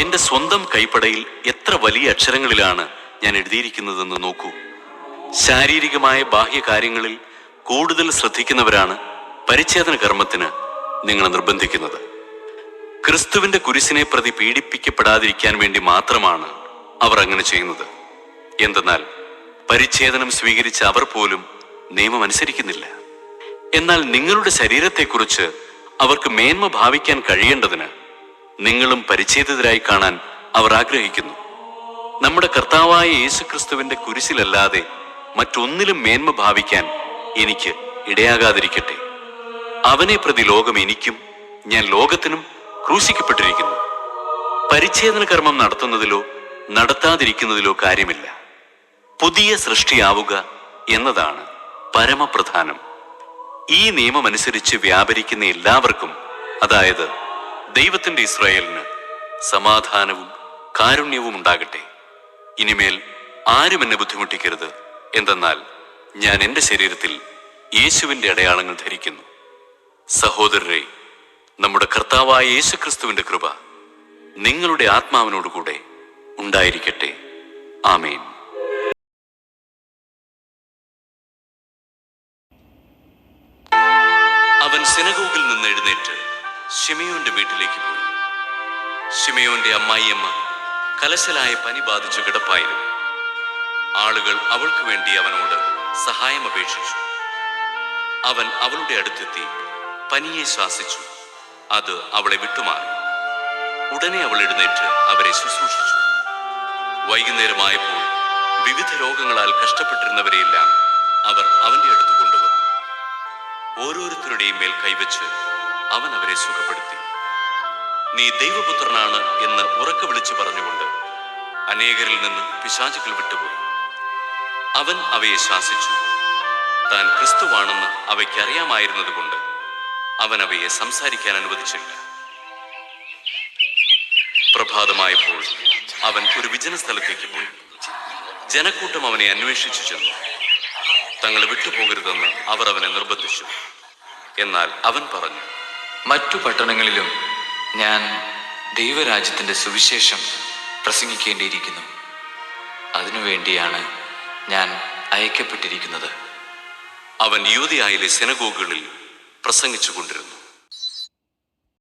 എന്റെ സ്വന്തം കൈപ്പടയിൽ എത്ര വലിയ അക്ഷരങ്ങളിലാണ് ഞാൻ എഴുതിയിരിക്കുന്നതെന്ന് നോക്കൂ. ശാരീരികമായ ബാഹ്യ കാര്യങ്ങളിൽ കൂടുതൽ ശ്രദ്ധിക്കുന്നവരാണ് പരിച്ഛേദന കർമ്മത്തിന് നിങ്ങൾ നിർബന്ധിക്കുന്നത്. ക്രിസ്തുവിന്റെ കുരിശിനെ പ്രതി പീഡിപ്പിക്കപ്പെടാതിരിക്കാൻ വേണ്ടി മാത്രമാണ് അവർ അങ്ങനെ ചെയ്യുന്നത്. എന്തെന്നാൽ പരിച്ഛേദനം സ്വീകരിച്ച അവർ പോലും നിയമം അനുസരിക്കുന്നില്ല. എന്നാൽ നിങ്ങളുടെ ശരീരത്തെക്കുറിച്ച് അവർക്ക് മേന്മ ഭാവിക്കാൻ കഴിയേണ്ടതിന് നിങ്ങളും പരിച്ഛേദിതരായി കാണാൻ അവർ ആഗ്രഹിക്കുന്നു. നമ്മുടെ കർത്താവായ യേശുക്രിസ്തുവിന്റെ കുരിശിലല്ലാതെ മറ്റൊന്നിലും മേന്മ ഭാവിക്കാൻ എനിക്ക് ഇടയാകാതിരിക്കട്ടെ. അവനെ പ്രതി ലോകം എനിക്കും ഞാൻ ലോകത്തിനും ക്രൂശിക്കപ്പെട്ടിരിക്കുന്നു. പരിച്ഛേദന കർമ്മം നടത്തുന്നതിലോ നടത്താതിരിക്കുന്നതിലോ കാര്യമില്ല. പുതിയ സൃഷ്ടിയാവുക എന്നതാണ് പരമപ്രധാനം. ഈ നിയമമനുസരിച്ച് വ്യാപരിക്കുന്ന എല്ലാവർക്കും അതായത് ദൈവത്തിന്റെ ഇസ്രായേലിന് സമാധാനവും കാരുണ്യവും ഉണ്ടാകട്ടെ. ഇനിമേൽ ആരും എന്നെ ബുദ്ധിമുട്ടിക്കരുത്. എന്തെന്നാൽ ഞാൻ എന്റെ ശരീരത്തിൽ യേശുവിന്റെ അടയാളങ്ങൾ ധരിക്കുന്നു. സഹോദരരെ നമ്മുടെ കർത്താവായ യേശുക്രിസ്തുവിന്റെ കൃപ നിങ്ങളുടെ ആത്മാവിനോടുകൂടെ ഉണ്ടായിരിക്കട്ടെ. ആമേൻ. അവൻ സിനഗോഗിൽ നിന്ന് എഴുന്നേറ്റ് ഷിമയോന്റെ വീട്ടിലേക്ക് പോയി. ഷിമയോന്റെ അമ്മായിയമ്മ കലശലായ പനി ബാധിച്ചു കിടപ്പായിരുന്നു. ആളുകൾ അവൾക്ക് വേണ്ടി അവനോട് സഹായം അപേക്ഷിച്ചു. അവൻ അവളുടെ അടുത്തെത്തി പനിയെ ശ്വാസിച്ചു. അത് അവളെ വിട്ടുമാറി. ഉടനെ അവൾ എഴുന്നേറ്റ് അവരെ ശുശ്രൂഷിച്ചു. വൈകുന്നേരമായപ്പോൾ വിവിധ രോഗങ്ങളാൽ കഷ്ടപ്പെട്ടിരുന്നവരെയെല്ലാം അവർ അവന്റെ അടുത്ത് കൊണ്ടുവന്നു. ഓരോരുത്തരുടെയും മേൽ കൈവച്ച് അവൻ അവരെ സുഖപ്പെടുത്തി. നീ ദൈവപുത്രനാണ് എന്ന് ഉറക്കെ വിളിച്ചു പറഞ്ഞുകൊണ്ട് അനേകരിൽ നിന്ന് പിശാചുകൾ വിട്ടുപോയി. അവൻ അവയെ ശാസിച്ചു. താൻ ക്രിസ്തുവാണെന്ന് അവയ്ക്ക് അറിയാമായിരുന്നതുകൊണ്ട് അവൻ അവയെ സംസാരിക്കാൻ അനുവദിച്ചില്ല. പ്രഭാതമായപ്പോൾ അവൻ ഒരു വിജന സ്ഥലത്തേക്ക് പോയി. ജനക്കൂട്ടം അവനെ അന്വേഷിച്ചു ചെന്നു. തങ്ങളെ വിട്ടുപോകരുതെന്ന് അവർ അവനെ നിർബന്ധിച്ചു. എന്നാൽ അവൻ പറഞ്ഞു മറ്റു പട്ടണങ്ങളിലും ഞാൻ ദൈവരാജ്യത്തിന്റെ സുവിശേഷം പ്രസംഗിക്കേണ്ടിയിരിക്കുന്നു. അതിനുവേണ്ടിയാണ് ഞാൻ അയക്കപ്പെട്ടിരിക്കുന്നത്. അവൻ യൂതിയായിലെ സെനഗോഗുകളിൽ പ്രസംഗിച്ചു കൊണ്ടിരുന്നു